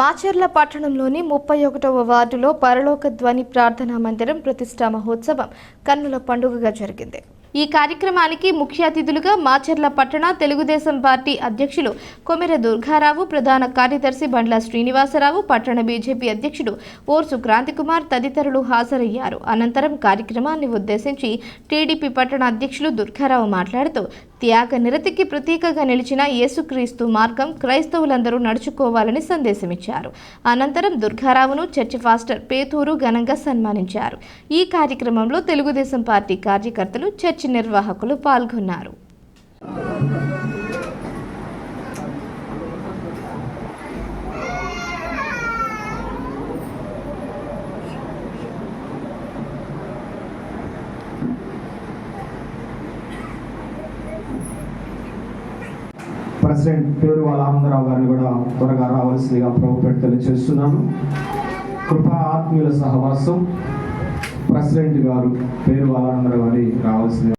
మాచర్ల పట్టణంలోని ముప్పై ఒకటవ వార్డులో పరలోక ధ్వని ప్రార్థనా మందిరం ప్రతిష్టా మహోత్సవం కన్నుల పండుగగా జరిగింది. ఈ కార్యక్రమానికి ముఖ్య అతిథులుగా మాచర్ల పట్టణ తెలుగుదేశం పార్టీ అధ్యక్షులు కొమెర దుర్గారావు ప్రధాన కార్యదర్శి బండ్ల శ్రీనివాసరావు పట్టణ బీజేపీ అధ్యక్షుడు ఓర్సు క్రాంతికుమార్ తదితరులు హాజరయ్యారు. అనంతరం కార్యక్రమాన్ని ఉద్దేశించి టీడీపీ పట్టణ అధ్యక్షులు దుర్గారావు మాట్లాడుతూ త్యాగ నిరతికి ప్రతీకగా నిలిచిన యేసుక్రీస్తు మార్గం క్రైస్తవులందరూ నడుచుకోవాలని సందేశమిచ్చారు. అనంతరం దుర్గారావును చర్చి ఫాస్టర్ పేతూరు ఘనంగా సన్మానించారు. ఈ కార్యక్రమంలో తెలుగుదేశం పార్టీ కార్యకర్తలు చర్చి నిర్వాహకులు పాల్గొన్నారు. ప్రెసిడెంట్ పేరు వాళ్ళ ఆనందరావు గారిని కూడా త్వరగా రావాల్సిందిగా ప్రభుత్వం తెలియజేస్తున్నాను కృపా ఆత్మీయుల సహవాసం ప్రెసిడెంట్ గారు పేరు వాళ్ళ ఆనందరావు గారి రావాల్సిందిగా